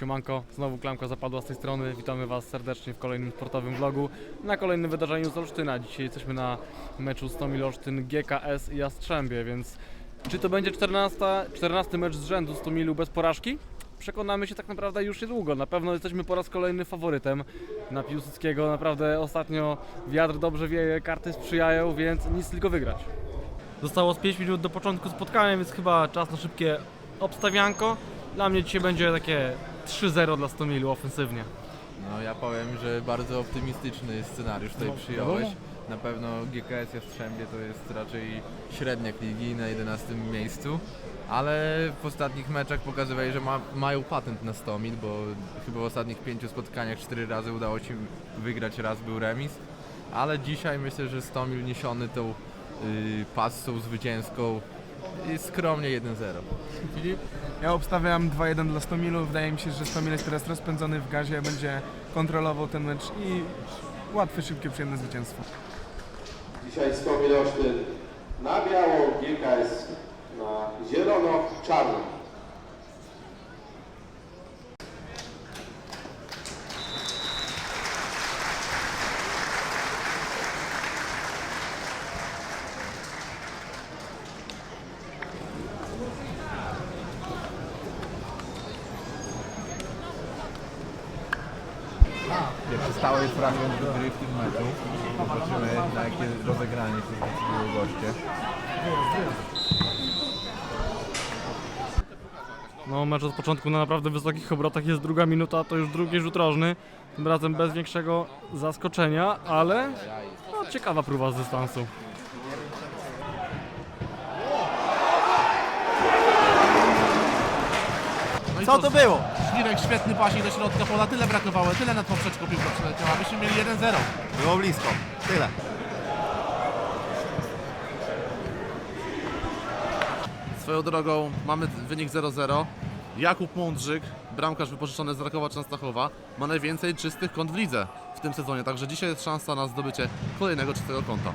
Siemanko, znowu klamka zapadła z tej strony. Witamy Was serdecznie w kolejnym sportowym vlogu. Na kolejnym wydarzeniu z Olsztyna. Dzisiaj jesteśmy na meczu Stomil Olsztyn GKS i Jastrzębie, więc czy to będzie 14, 14 mecz z rzędu Stomilu bez porażki? Przekonamy się tak naprawdę już niedługo. Na pewno jesteśmy po raz kolejny faworytem na Piłsudskiego. Naprawdę ostatnio wiatr dobrze wieje, karty sprzyjają, więc nic tylko wygrać. Zostało z 5 minut do początku spotkania, więc chyba czas na szybkie obstawianko. Dla mnie dzisiaj będzie takie 3-0 dla Stomilu ofensywnie. No ja powiem, że bardzo optymistyczny scenariusz tutaj No, przyjąłeś. wiadomo. Na pewno GKS Jastrzębie to jest raczej średniak ligi na 11 miejscu, ale w ostatnich meczach pokazywali, że ma, mają patent na 100 mil, bo chyba w ostatnich pięciu spotkaniach cztery razy udało się wygrać, raz był remis. Ale dzisiaj myślę, że 100 mil niesiony tą y, passą zwycięską i skromnie 1-0. Filip? Ja obstawiam 2-1 dla Stomilu. Wydaje mi się, że Stomil jest teraz rozpędzony w gazie, będzie kontrolował ten mecz i łatwe, szybkie, przyjemne zwycięstwo. Dzisiaj Stomil Olsztyn na biało, GKS na zielono-czarno. Pierwszy stały fragment do gry w tym meczu. Zobaczymy na jakie rozegranie się zdecydują goście. No mecz od początku na naprawdę wysokich obrotach jest druga minuta, to już drugi rzut rożny. Tym razem bez większego zaskoczenia, ale no, ciekawa próba z dystansu. No i Co to było? Żwirek, świetny pasik do środka pola, tyle brakowało, tyle nad poprzeczką piłka przeleciała, byśmy mieli 1-0. Było blisko. Tyle. Swoją drogą mamy wynik 0-0. Jakub Mądrzyk, bramkarz wypożyczony z Rakowa Częstochowa, ma najwięcej czystych kąt w lidze w tym sezonie, także dzisiaj jest szansa na zdobycie kolejnego czystego kąta.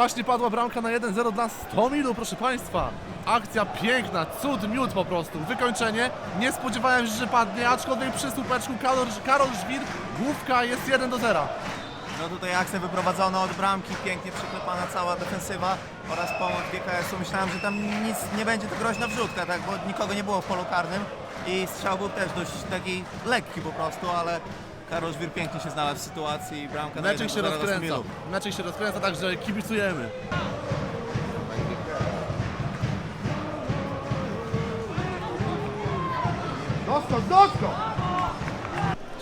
Właśnie padła bramka na 1-0 dla Stomilu, proszę Państwa. Akcja piękna, cud miód po prostu. Wykończenie. Nie spodziewałem się, że padnie, aczkolwiek przy słupeczku Karol, Karol Żwir, główka jest 1 do 0. No tutaj akcja wyprowadzona od bramki, pięknie przyklepana cała defensywa oraz pomoc GKS-u. Myślałem, że tam nic nie będzie to groźna wrzutka, tak, bo nikogo nie było w polu karnym i strzał był też dość taki lekki po prostu, ale Karol Żwir pięknie się znalazł w sytuacji i bramka na Meczek 1 się do 0 dla rozkręca. Meczek się rozkręca, także kibicujemy.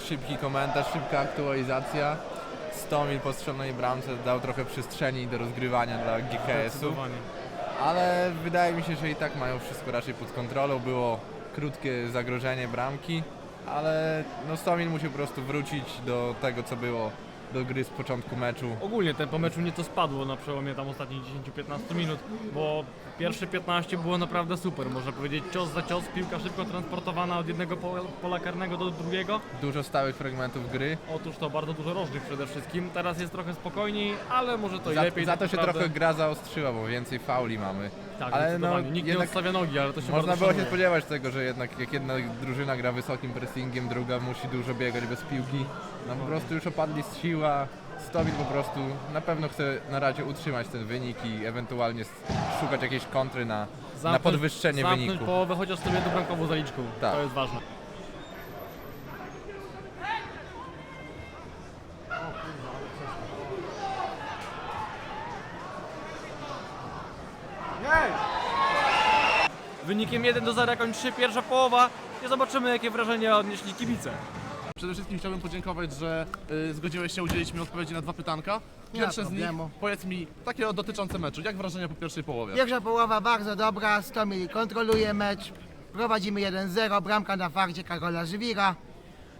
Szybki komentarz, szybka aktualizacja. Stomil po strzelonej bramce dał trochę przestrzeni do rozgrywania dla GKS-u. Ale wydaje mi się, że i tak mają wszystko raczej pod kontrolą. Było krótkie zagrożenie bramki, ale no Stomil musi po prostu wrócić do tego, co było do gry z początku meczu. Ogólnie tempo meczu nieco spadło na przełomie tam ostatnich 10-15 minut, bo pierwsze 15 było naprawdę super, można powiedzieć cios za cios, piłka szybko transportowana od jednego pola, pola karnego do drugiego. Dużo stałych fragmentów gry. Otóż to bardzo dużo rożnych przede wszystkim. Teraz jest trochę spokojniej, ale może to i Za, lepiej. za tak to się naprawdę. trochę gra zaostrzyła, bo więcej fauli mamy. Tak, ale no, Nikt nie odstawia nogi, ale to się Można było się spodziewać tego, że jednak jak jedna drużyna gra wysokim pressingiem, druga musi dużo biegać bez piłki. No po prostu już opadli z sił, a Stowin po prostu na pewno chce na razie utrzymać ten wynik i ewentualnie s- szukać jakiejś kontry na, na podwyższenie zamknąć wyniku. połowę chociaż sobie do bramkową zaliczką. Tak. To jest ważne. Wynikiem 1 do 0 kończy się pierwsza połowa i zobaczymy jakie wrażenia odnieśli kibice. Przede wszystkim chciałbym podziękować, że y, zgodziłeś się udzielić mi odpowiedzi na dwa pytanka. Pierwsze z nich, problemu. powiedz mi, takie dotyczące meczu. Jak wrażenia po pierwszej połowie? Pierwsza połowa bardzo dobra, Stomil kontroluje mecz, prowadzimy 1-0, bramka na farcie Karola Żywira.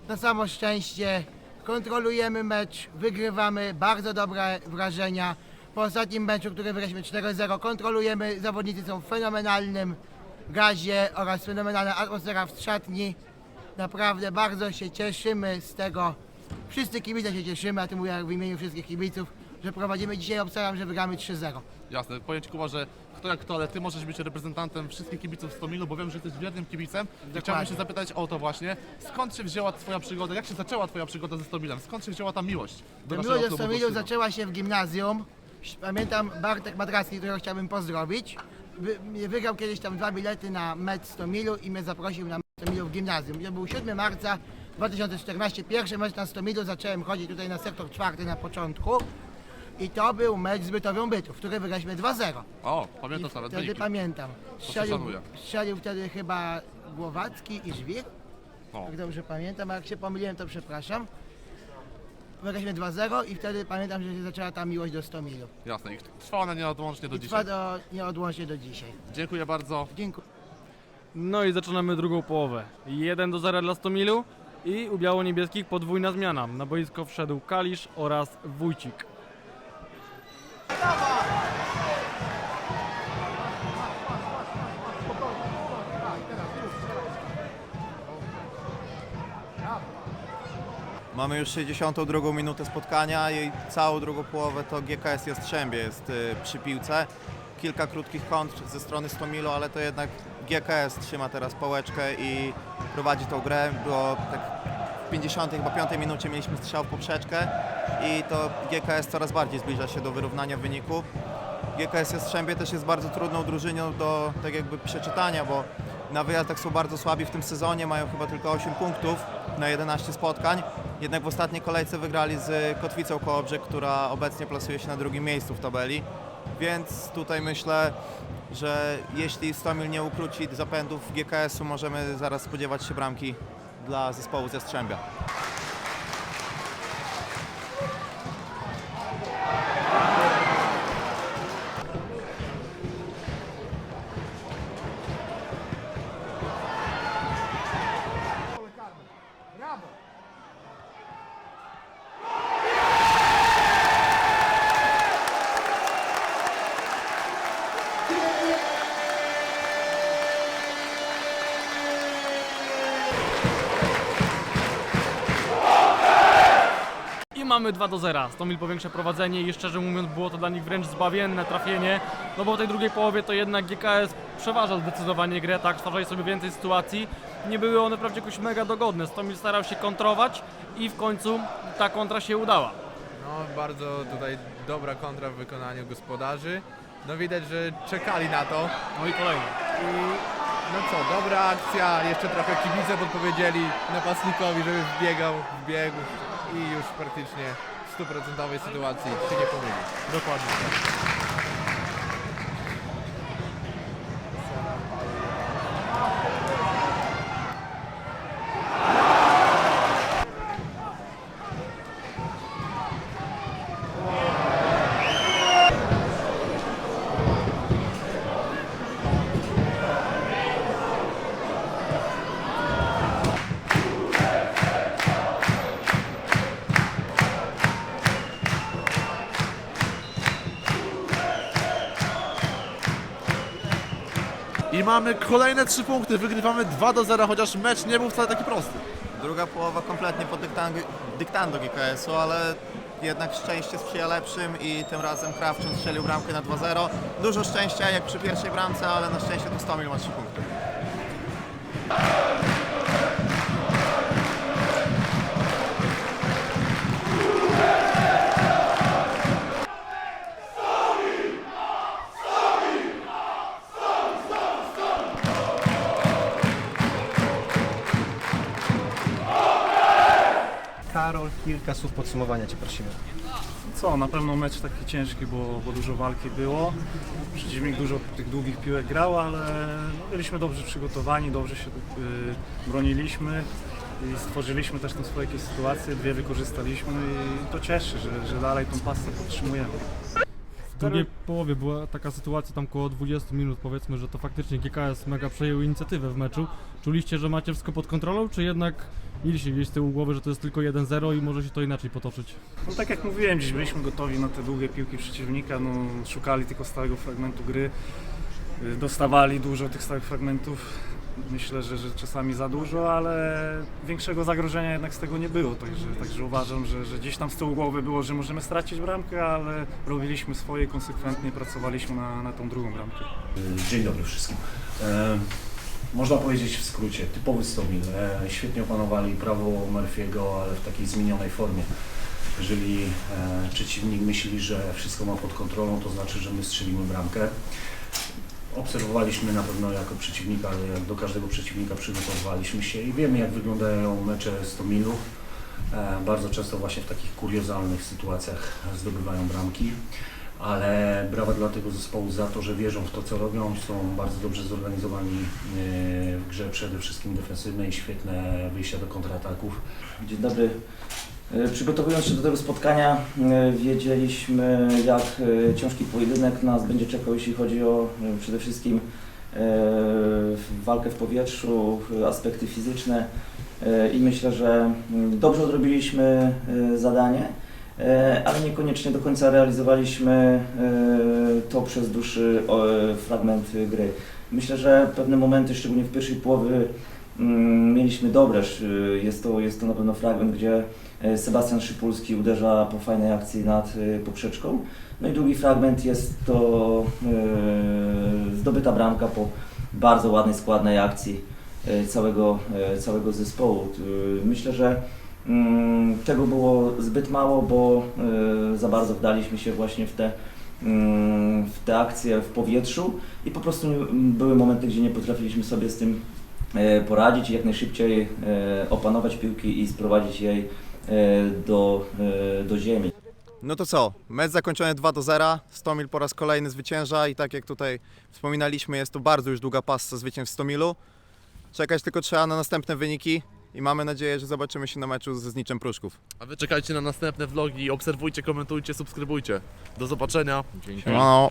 Na samo szczęście kontrolujemy mecz, wygrywamy, bardzo dobre wrażenia. Po ostatnim meczu, który wygraliśmy 4-0, kontrolujemy, zawodnicy są w fenomenalnym gazie oraz fenomenalna atmosfera w szatni. Naprawdę bardzo się cieszymy z tego Wszyscy kibice się cieszymy, a tu mówię w imieniu wszystkich kibiców, że prowadzimy dzisiaj, obstawiam, że wygramy 3-0. Jasne, powiem Ci Kuba, że kto jak kto, ale Ty możesz być reprezentantem wszystkich kibiców Stomilu, bo wiem, że jesteś wiernym kibicem. I chciałbym się zapytać o to właśnie, skąd się wzięła Twoja przygoda, jak się zaczęła Twoja przygoda ze Stomilem? Skąd się wzięła ta miłość do naszego Miłość do klubu Stomilu zaczęła się w gimnazjum. Pamiętam Bartek Madraski, którego chciałbym pozdrowić. Wy, wygrał kiedyś tam dwa bilety na mecz Stomilu i mnie zaprosił na mecz Stomilu w gimnazjum. To był 7 marca 2014, pierwszy mecz na Stomilu. Zacząłem chodzić tutaj na sektor czwarty na początku. I to był mecz z Bytowią Bytów, który wygraliśmy 2-0. O, pamiętasz I nawet wtedy wyniki. pamiętam. Strzelił, szanuję. strzelił wtedy chyba Głowacki i Żwir. O. Jak dobrze pamiętam, a jak się pomyliłem, to przepraszam. Wygraliśmy 2-0 i wtedy pamiętam, że się zaczęła ta miłość do Stomilu. Jasne, i trwała ona nieodłącznie do I dzisiaj. trwa do, nieodłącznie do dzisiaj. Dziękuję bardzo. Dziękuję. No i zaczynamy drugą połowę. 1 do 0 dla Stomilu i u biało-niebieskich podwójna zmiana. Na boisko wszedł Kalisz oraz Wójcik. Mamy już 62 minutę spotkania i całą drugą połowę to GKS Jastrzębie jest y, przy piłce. Kilka krótkich kontr ze strony Stomilu, ale to jednak GKS trzyma teraz pałeczkę i prowadzi tą grę. Było tak w 50 chyba 5 minucie mieliśmy strzał w poprzeczkę i to GKS coraz bardziej zbliża się do wyrównania wyniku. GKS Jastrzębie też jest bardzo trudną drużyną do tak jakby przeczytania, bo na wyjazdach są bardzo słabi w tym sezonie, mają chyba tylko 8 punktów na 11 spotkań. Jednak w ostatniej kolejce wygrali z Kotwicą Kołobrzeg, która obecnie plasuje się na drugim miejscu w tabeli. Więc tutaj myślę, że jeśli Stomil nie ukróci zapędów GKS-u, możemy zaraz spodziewać się bramki dla zespołu z Jastrzębia. I mamy 2 do 0. Stomil powiększa prowadzenie i szczerze mówiąc było to dla nich wręcz zbawienne trafienie, no bo w tej drugiej połowie to jednak GKS przeważa zdecydowanie grę, tak, stwarzali sobie więcej sytuacji. Nie były one wprawdzie jakoś mega dogodne. Stomil starał się kontrować i w końcu ta kontra się udała. No bardzo tutaj dobra kontra w wykonaniu gospodarzy. No widać, że czekali na to No i kolejny. i no co, dobra akcja, jeszcze trochę kibice podpowiedzieli napastnikowi, żeby wbiegał, wbiegł i już praktycznie w stuprocentowej sytuacji się nie pomylił. Dokładnie. Mamy kolejne trzy punkty, wygrywamy 2 do 0, chociaż mecz nie był wcale taki prosty. Druga połowa kompletnie pod dyktando, GKS-u, ale jednak szczęście sprzyja lepszym i tym razem Krawczyn strzelił bramkę na 2-0. Dużo szczęścia jak przy pierwszej bramce, ale na szczęście to Stomil ma 3 punkty. Karol, kilka słów podsumowania Cię prosimy. Co, na pewno mecz taki ciężki, bo, bo dużo walki było. Przeciwnik dużo tych długich piłek grał, ale no, byliśmy dobrze przygotowani, dobrze się y, broniliśmy i stworzyliśmy też tam swoje jakieś sytuacje, dwie wykorzystaliśmy i to cieszy, że, że dalej tą pasę podtrzymujemy. W drugiej połowie była taka sytuacja tam koło 20 minut powiedzmy, że to faktycznie GKS mega przejął inicjatywę w meczu. Czuliście, że macie wszystko pod kontrolą, czy jednak mieliście gdzieś z tyłu głowy, że to jest tylko 1-0 i może się to inaczej potoczyć? No tak jak mówiłem, dziś byliśmy gotowi na te długie piłki przeciwnika, no, szukali tylko stałego fragmentu gry, y, dostawali dużo tych stałych fragmentów. Myślę, że, że czasami za dużo, ale większego zagrożenia jednak z tego nie było, także, także uważam, że, że gdzieś tam z tyłu głowy było, że możemy stracić bramkę, ale robiliśmy swoje konsekwentnie, pracowaliśmy na, na tą drugą bramkę. Dzień dobry wszystkim. E, można powiedzieć w skrócie, typowy Stomil. E, świetnie opanowali prawo Murphy'ego, ale w takiej zmienionej formie. Jeżeli e, przeciwnik myśli, że wszystko ma pod kontrolą, to znaczy, że my strzelimy bramkę. Obserwowaliśmy na pewno jako przeciwnika, jak do każdego przeciwnika przygotowywaliśmy się i wiemy jak wyglądają mecze Stomilu. E, bardzo często właśnie w takich kuriozalnych sytuacjach zdobywają bramki ale brawa dla tego zespołu za to, że wierzą w to, co robią, są bardzo dobrze zorganizowani e, w grze przede wszystkim defensywnej, świetne wyjścia do kontrataków. Dzień dobry. E, Przygotowując się do tego spotkania, e, wiedzieliśmy, jak ciężki pojedynek nas będzie czekał, jeśli chodzi o przede wszystkim walkę w powietrzu, aspekty fizyczne i myślę, że mm, dobrze odrobiliśmy zadanie, ale niekoniecznie do końca realizowaliśmy e, to przez dłuższy e, fragment gry. Myślę, że pewne momenty, szczególnie w pierwszej połowie, mm, mieliśmy dobre. Jest to, jest to na pewno fragment, gdzie e, Sebastian Szypulski uderza po fajnej akcji nad e, poprzeczką. No i drugi fragment jest to e, zdobyta bramka po bardzo ładnej, składnej akcji e, całego, e, całego zespołu. E, Myślę, że tego było zbyt mało, bo e, za bardzo wdaliśmy się właśnie w te, mm, w te akcje w powietrzu i po prostu mm, były momenty, gdzie nie potrafiliśmy sobie z tym e, poradzić i jak najszybciej e, opanować piłki i sprowadzić jej do, do ziemi. No to co? Mecz zakończony 2 do 0. Stomil po raz kolejny zwycięża i tak jak tutaj wspominaliśmy, jest to bardzo już długa pasta zwycięstw Stomilu. Czekać tylko trzeba na następne wyniki i mamy nadzieję, że zobaczymy się na meczu ze Zniczem Pruszków. A wy czekajcie na następne vlogi, obserwujcie, komentujcie, subskrybujcie. Do zobaczenia. Dzięki. No.